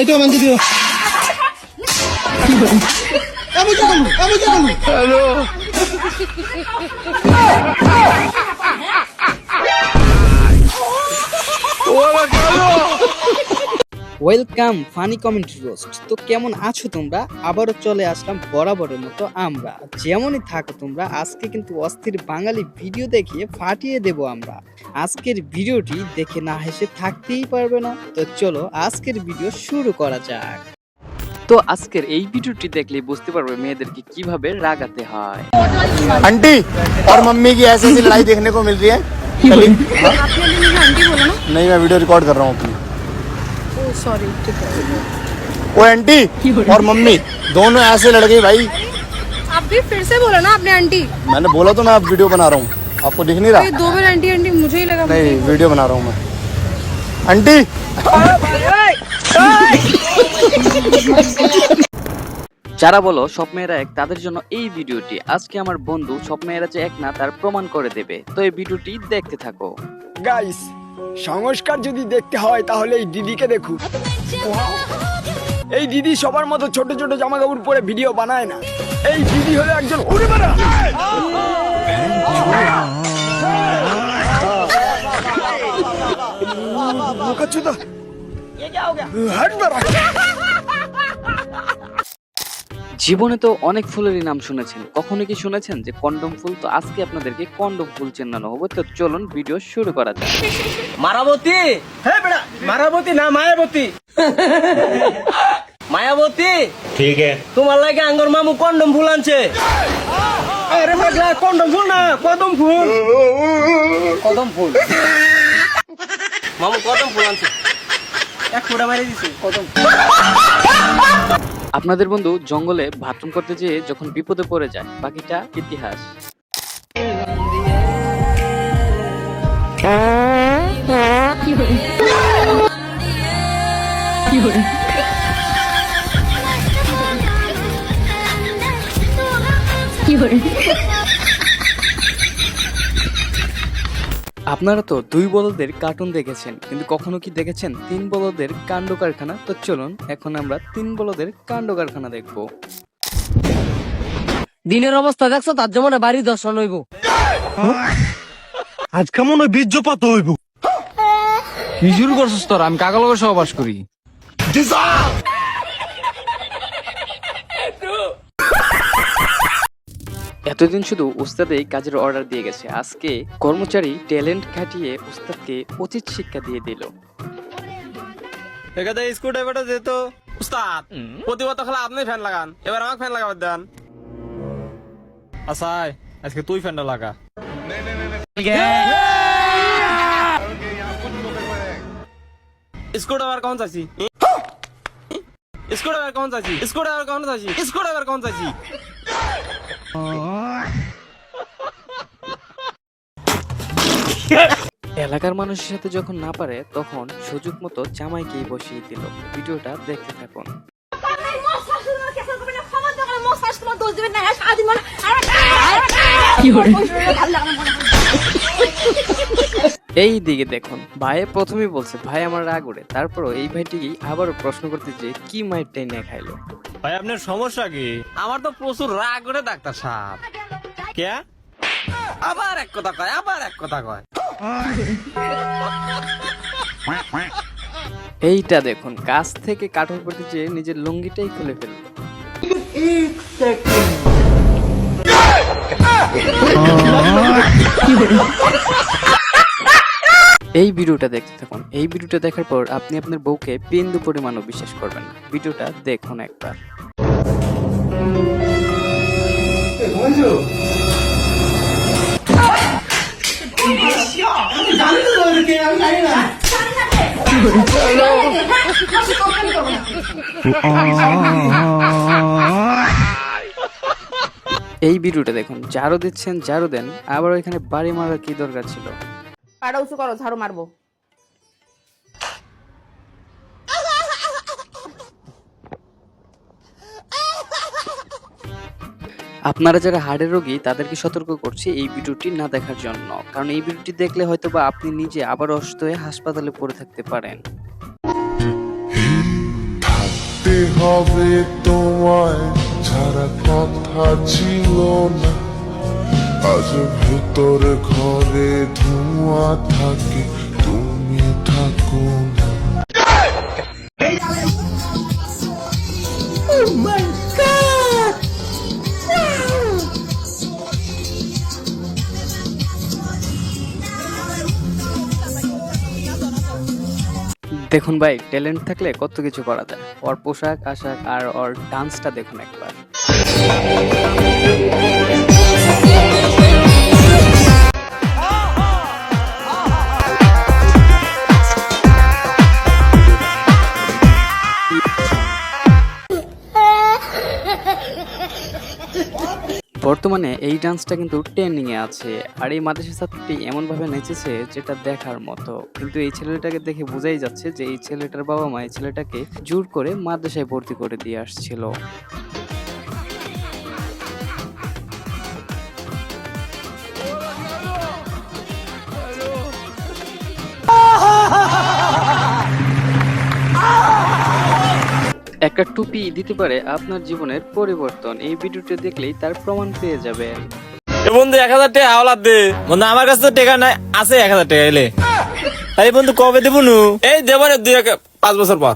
এটা দিও। আমি আমি ওয়েলকাম ফানি কমেন্ট রোস্ট। তো কেমন আছো তোমরা? আবারও চলে আসলাম বরাবরের মতো আমরা। যেমনই থাকো তোমরা আজকে কিন্তু অস্থির বাঙালি ভিডিও দেখিয়ে ফাটিয়ে দেব আমরা। আজকের ভিডিওটি দেখে না হেসে থাকতেই পারবে না তো চলো আজকের ভিডিও শুরু করা যাক তো আজকের এই ভিডিওটি দেখলে বুঝতে পারবে মেয়েদেরকে কিভাবে রাগাতে হয় आंटी और मम्मी की ऐसी ऐसी लड़ाई देखने को मिल रही है कल- आपने भी मुझे आंटी बोला ना नहीं मैं वीडियो रिकॉर्ड कर रहा हूँ अपनी ओ सॉरी ठीक है वो आंटी और मम्मी दोनों ऐसे लड़ गई भाई आप भी फिर से बोला ना आपने आंटी मैंने बोला तो मैं अब वीडियो बना रहा हूँ आपको दिख नहीं ये रहा दो बार आंटी आंटी मुझे ही लगा मुझे नहीं ही बोला। वीडियो बना रहा हूँ मैं आंटी যারা বলো সব মেয়েরা এক তাদের জন্য এই ভিডিওটি আজকে আমার বন্ধু সব মেয়েরা যে এক না তার প্রমাণ করে দেবে তো এই ভিডিওটি দেখতে থাকো গাইস সংস্কার যদি দেখতে হয় তাহলে এই দিদিকে দেখুন এই দিদি সবার মতো ছোট ছোট জামা কাপড় পরে ভিডিও বানায় না এই দিদি হলো একজন উড়ে বেড়া জীবনে তো অনেক ফুলেরই নাম শুনেছেন কখনো কি শুনেছেন যে কন্ডম ফুল তো আজকে আপনাদেরকে কন্ডম ফুল চেনানো হবে তো চলুন ভিডিও শুরু করা যাক মারাবতী হ্যাঁ বেড়া মারাবতী না মায়াবতী মায়াবতী ঠিক তোমার লাগে আঙ্গর মামু কন্ডম ফুল আনছে আরে পাগলা কন্ডম ফুল না কদম ফুল। কদম ফুল। মামু কদম ফুল আনছে। এক ফোঁটা মারি দিছে কদম আপনাদের বন্ধু জঙ্গলে বাথরুম করতে যেয়ে যখন বিপদে পড়ে যায় বাকিটা ইতিহাস। আপনারা তো দুই বলদের কার্টুন দেখেছেন কিন্তু কখনো কি দেখেছেন তিন বলদের কাণ্ড কারখানা? তো চলুন এখন আমরা তিন বলদের কাণ্ড কারখানা দেখব। দিনের অবস্থা দেখছ তার জন্য বাড়ি দর্শন হইব। আজ কেমন ওই বীর্যপাত হইব? কি শুরু করছিস তোর? আমি কাকা লগে সহবাস করি। এতদিন শুধু উস্তাদেই কাজের অর্ডার দিয়ে গেছে। আজকে কর্মচারী ট্যালেন্ট খাটিয়ে উস্তাদকে উচিত শিক্ষা দিয়ে দিল। এখানে স্ক্রু ড্রাইভারটা যেত উস্তাদ প্রতিবত খেলা আপনি ফ্যান লাগান। এবার আমাকে ফ্যান লাগাবার দেন। আসাই আজকে তুই ফ্যানটা লাগা। স্ক্রু ড্রাইভার কখন চাইছি? স্ক্রু ড্রাইভার কখন চাইছি? স্ক্রু ড্রাইভার কখন চাইছি? স্ক্রু ড্রাইভার কখন চাইছি? এলাকার মানুষের সাথে যখন না পারে তখন সুযোগ মতো জামাইকেই বসিয়ে দিল। ভিডিওটা দেখতে থাকুন। এই দিকে দেখুন ভাই প্রথমেই বলছে ভাই আমার রাগ ওড়ে। তারপরও এই ভাইটিকেই আবারও প্রশ্ন করতে যে কি মাইর টেনে খাইলো? ভাই আপনার সমস্যা কি? আমার তো প্রচুর রাগ করে ডাক্তার সাহেব। কে? আবার এক কথা কয় আবার এক কথা কয়। এইটা দেখুন, গাছ থেকে কাঠল পড়তে যেয়ে নিজের লুঙ্গিটাই খুলে ফেলল। এই ভিডিওটা দেখতে থাকুন। এই ভিডিওটা দেখার পর আপনি আপনার বউকে বিন্দু পরিমাণও বিশ্বাস করবেন ভিডিওটা দেখুন একবার। এই ভিডিওটা দেখুন যারো দিচ্ছেন যারো দেন আবার এখানে বাড়ি মারার কি দরকার ছিল? পাড়া উঁচু করো, ঝাড়ু মারবো। আপনারা যারা হার্টের রোগী, তাদেরকে সতর্ক করছি এই ভিডিওটি না দেখার জন্য। কারণ এই ভিডিওটি দেখলে হয়তো বা আপনি নিজে আবার অসুস্থ হয়ে হাসপাতালে পড়ে থাকতে পারেন। হবে তোমায় ছাড়া কথা ছিল না। আজ ভেতরে ঘরে ধোঁয়া থাকে। দেখুন ভাই ট্যালেন্ট থাকলে কত কিছু করা যায়। ওর পোশাক, আশাক আর ওর ডান্সটা দেখুন একবার। বর্তমানে এই ডান্সটা কিন্তু ট্রেন্ডিংয়ে আছে। আর এই মাদ্রাসা ছাত্রটি এমনভাবে নেচেছে যেটা দেখার মতো। কিন্তু এই ছেলেটাকে দেখে বোঝাই যাচ্ছে যে এই ছেলেটার বাবা মা এই ছেলেটাকে জোর করে মাদ্রাসায় ভর্তি করে দিয়ে আসছিল। একটা টুপি দিতে পারে আপনার জীবনের পরিবর্তন। এই ভিডিওটি দেখলেই তার প্রমাণ পেয়ে যাবে এ বন্ধু এক হাজার টাকা আওলাদ দে। বন্ধু আমার কাছে তো টাকা নাই আছে এক হাজার টাকা এলে। আরে বন্ধু কবে দেবো নু? এই দেবো রে দুই এক পাঁচ বছর পর।